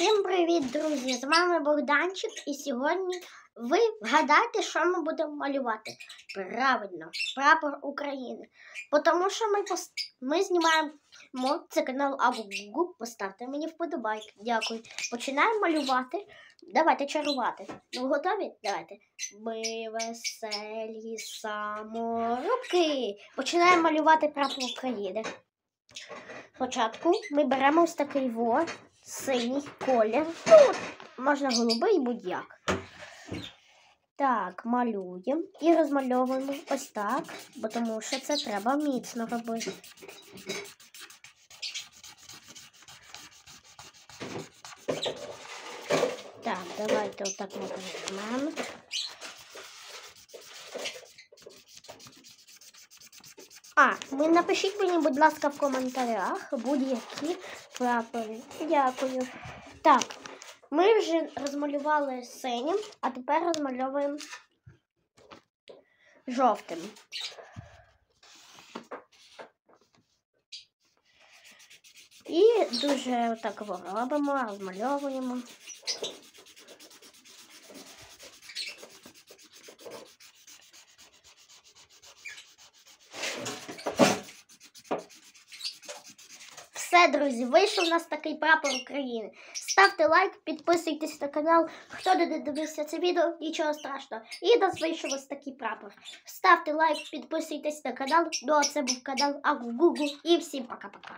Всім привіт, друзі! З вами Богданчик, і сьогодні ви вгадаєте, що ми будемо малювати. Правильно, прапор України. Тому що ми, пос... ми знімаємо це канал або Агугу. Поставте мені вподобайк. Дякую. Починаємо малювати. Давайте чарувати. Ну, готові? Давайте. Ми веселі саморуки. Починаємо малювати прапор України. Спочатку ми беремо ось такий во, синій колір. Ну, можна голубий будь-як. Так, малюємо і розмальовуємо ось так, бо тому що це треба міцно робити. Так, давайте отак ми візьмемо. А, ви напишіть мені, будь ласка, в коментарях будь-які прапори. Дякую. Так, ми вже розмалювали синім, а тепер розмальовуємо жовтим. І дуже так робимо, розмальовуємо. Все, друзі, вийшов у нас такий прапор України. Ставте лайк, підписуйтесь на канал. Хто не дивився це відео, нічого страшного. І у нас вийшов ось такий прапор. Ставте лайк, підписуйтесь на канал. Ну а це був канал Агу-Гугу. І всім пока-пока.